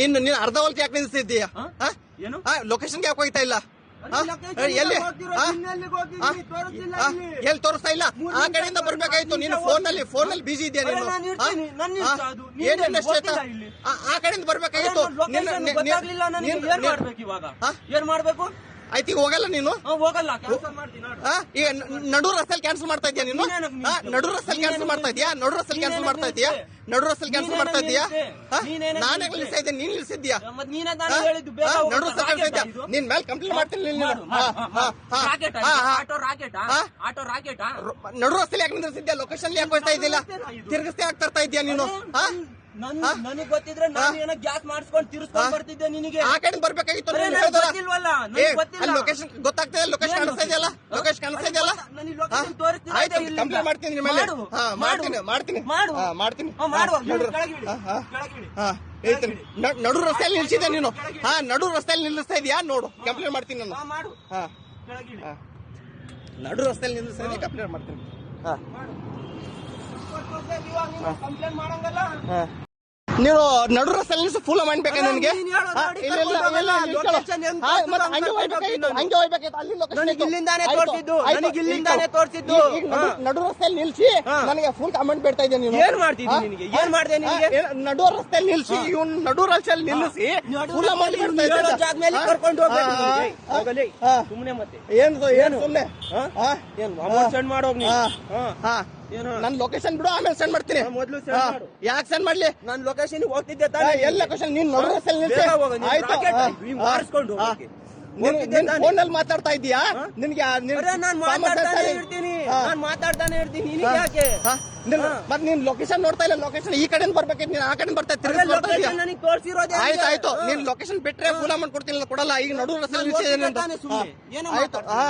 ನಿನ್ನ ನೀನ್ ಅರ್ಧ ಹೊಲ್ಕೆ ಯಾಕೆ ನಿಲ್ಸಿದ್ದೀಯ ಲೊಕೇಶನ್ ಏನು? ಲೊಕೇಶನ್ಗೆ ಯಾಕೆ ಹೋಗ್ತಾ ಇಲ್ಲ? ಎಲ್ಲಿ? ಎಲ್ಲಿ ತೋರಿಸ್ತಾ ಇಲ್ಲ? ಆ ಕಡೆಯಿಂದ ಬರ್ಬೇಕಾಯ್ತು. ನೀನು ಫೋನ್ ಅಲ್ಲಿ ಫೋನ್ ಅಲ್ಲಿ ಬಿಜಿ ಇದೆಯಾ ನೀನು? ಆ? ಕಡೆಯಿಂದ ಬರ್ಬೇಕಾಗಿತ್ತು. ಏನ್ ಮಾಡ್ಬೇಕು? ಆಯ್ತು ಈಗ ಹೋಗಲ್ಲ ನೀನು? ಹೋಗಲ್ಲ? ಈಗ ನಡು ರಸ್ತೆಲ್ ಕ್ಯಾನ್ಸಲ್ ಮಾಡ್ತಾ ಇದೀಯ ನೀನು? ನಡು ರಸ್ತೆಲ್ ಕ್ಯಾನ್ಸಲ್ ಮಾಡ್ತಾ ಇದೀಯಾ? ನಡು ರಸ್ತೆಲ್ ಕ್ಯಾನ್ಸಲ್ ಮಾಡ್ತಾ ಇದೀಯಾ? ನಡು ರಸ್ತೆಲ್ ಕ್ಯಾನ್ಸಲ್ ಮಾಡ್ತಾ ಇದೀಯಾ? ನಾನೇ ನಿಲ್ಸಾ ಇದ್ದೆ ನೀನ್ ನಿಲ್ಸಿದ್ಯಾ ನಡು ರಸ್ತೆ ಕ್ಯಾನ್ಸಲ್ ಇದೆಯಾ? ನಿನ್ ಮೇಲೆ ಕಂಪ್ಲೇಂಟ್ ಮಾಡ್ತೀನಿ ನಡು ರಸ್ತೆಲಿ ಯಾಕೆ ನಿಂದ್ರಿಸಿದ್ಯಾ? ಲೊಕೇಶನ್ ಯಾಕೆ ಬರ್ತಾ ಇದ್ದಿಲ್ಲ? ತಿರ್ಗಿಸ್ತಾ ಆಗ್ತಾ ತರ್ತಾ ಇದೀಯಾ ನೀನು? ನನಗೆ ಗೊತ್ತಿದ್ರೆ ನಾನು ಏನೋ ಗ್ಯಾಸ್ ಮಾಡಿಸ್ಕೊಂಡು ತಿರ್ಸ್ಕೊಂಡ್ ಬರ್ತಿದ್ದೆ ನಿನಗೆ ಆ ಕಡೆ ಬರ್ಬೇಕಾಗಿತ್ತು ಅರೆ, ನೀನು ನನಗೆ ಹೇಳ್ದಲ್ಲ. ಗೊತ್ತಿಲ್ವಲ್ಲ, ಏ, ನನಗೆ ಗೊತ್ತಿಲ್ಲ. ಅಲ್ಲಿ ಲೊಕೇಶನ್ ಗೊತ್ತಾಗ್ತಾ ಲೊಕೇಶನ್ ಏನು? ಕಾಣಿಸ್ತಾ ಇದೆಯಲ್ಲ ಲೊಕೇಶನ್ ಕಾಣಿಸ್ತಾ ಇದೆಯಲ್ಲ ನನಗೆ ಆಯ್ತು. ಕಂಪ್ಲೇಂಟ್ ಮಾಡ್ತೀನಿ ನಿಮ್ಮ ಮೇಲೆ ಮಾಡು, ಹಾ ಮಾಡು. ಮಾಡ್ತೀನಿ ಮಾಡ್ತೀನಿ ಮಾಡು. ಹಾ, ಮಾಡ್ತೀನಿ ಹಾ, ಮಾಡು. ಹಾ, ನಡು ಕೆಳಗೆ ಇಳಿ. ಹಾ, ಹಾ. ಕೆಳಗೆ ಇಳಿ. ಹಾ, ಹೇಳ್ತೀನಿ. ನ- ನಡು ರಸ್ತೆಯಲ್ಲಿ ನಿಲ್ಸಿದ್ದೆ ನೀನು ಹಾ ನಡು ರಸ್ತೆಯಲ್ಲಿ ನಿಲ್ಲಿಸ್ತಾ ಇದೀಯಾ ನೋಡು ಕಂಪ್ಲೇಂಟ್ ಮಾಡ್ತೀನಿ ನಾನು ಹಾ, ಮಾಡು ಹಾ ಕೆಳಗೆ ಇಳಿ. ಹಾ. ನಡು ರಸ್ತೆಯಲ್ಲಿ ನಿಲ್ಲಿಸ್ತಾ ಇದೀಯ ಕಂಪ್ಲೇಂಟ್ ಮಾಡ್ತೀನಿ ಹಾ ಮಾಡು. ಕಂಪ್ಲೇಂಟ್ ಮಾಡಂಗಲ್ಲ ಹಾ. ನೀವು ನಡು ರಸ್ತೆಯಲ್ಲಿ ನಿಲ್ಸಿ ಫುಲ್ ಮಾಡ್ಬೇಕಾ ನನಗೆ ಹೆಂಗ್ ಅಲ್ಲಿ. ಇಲ್ಲಿಂದಾನೇ ತೋರ್ಸಿದ್ದು, ನನಗೆ ತೋರ್ಸಿದ್ದು. ನಡು-. ರಸ್ತೆಯಲ್ಲಿ ನಿಲ್ಸಿ ನನಗೆ ಫುಲ್ ಕಮೆಂಟ್ ಬಿಡ್ತಾ ಇದ್ದೀನಿ ನೀನು ಏನ್ ಮಾಡ್ತಿದ್ದಿ ಹಾ? ನಿನಗೆ? ಏನ್ ಮಾಡ್ದೆ ನಿನಗೆ? ನಡು ರಸ್ತೆಯಲ್ಲಿ ನಿಲ್ಸಿ ಇವ್ ನಡು ರಸ್ತೆಯಲ್ಲಿ ನಿಲ್ಲಿಸಿ ಫುಲ್ ಮಾಡಿ ಬಿಡ್ತಾ? ಕರ್ಕೊಂಡು ಹೋಗ್ಬೇಕು ಹಾ, ನಿನಗೆ. ಹಾ, ಹೋಗಲಿ. ಹಾ. ಸುಮ್ನೆ ಮತ್ತೆ ಏನು ಏನು ಸುಮ್ಮನೆ ಏನು ಅಮೌಂಟ್ ಸೆಂಡ್ ಮಾಡೋಗ್ ಹಾ. ಹಾ. ನನ್ ಲೊಕೇಶನ್ ಬಿಡು ಆಮೇಲೆ ಸೆಂಡ್ ಮಾಡ್ತೀನಿ. ಮೊದ್ಲು. ಯಾಕೆ ಸೆಂಡ್ ಮಾಡ್ಲಿ? ನನ್ ಲೊಕೇಶನ್ ಹೋಗ್ತಿದ್ದೆ ತಾನೇ ಎಲ್ಲ ಲೊಕೇಶನ್ ನೀನ್ ನೋಡ್ರಸಲ್ಲಿ ನಿಲ್ಸಿ. ಆಯ್ತು. ಫೋನಲ್ಲಿ ಮಾತಾಡ್ತಾ ಇದೀಯಾ ನಿನ್ಗೆ ನಿನ್ ಮಾತಾಡ್ತಾನೆ ಇರ್ತೀನಿ. ಹಾ. ಮಾತಾಡ್ತಾನೆ ಇರ್ತೀನಿ. ನಿನಗೆ ಯಾಕೆ? ಹಾ? ನಿನ್- ಮತ್ ನೀನ್ ಲೊಕೇಶನ್ ನೋಡ್ತಾ ಇಲ್ಲ. ಲೊಕೇಶನ್ ಈ ಕಡೆ ಬರ್ಬೇಕಿತ್ತು. ನೀನ್ ಆ ಕಡೆ ಬರ್ತಾ ತಿರುಗಿ ಆಯ್ತು ಆಯ್ತು ನೀನ್ ಲೊಕೇಶನ್ ಬಿಟ್ರೆ ಫುಲ್ ಅಮೌಂಟ್ ಕೊಡ್ತೀನಿ ಕೊಡಲ್ಲ. ಈಗ ನಡು ರಸ್ತೆಯಲ್ಲಿ ನಿಲ್ಸಿದ್ದೀನಿ ಅಂತ. ತಾನೇ ಸುಮ್ನೆ. ಏನೋ ಹಾ. ಆಯ್ತು. ಹಾ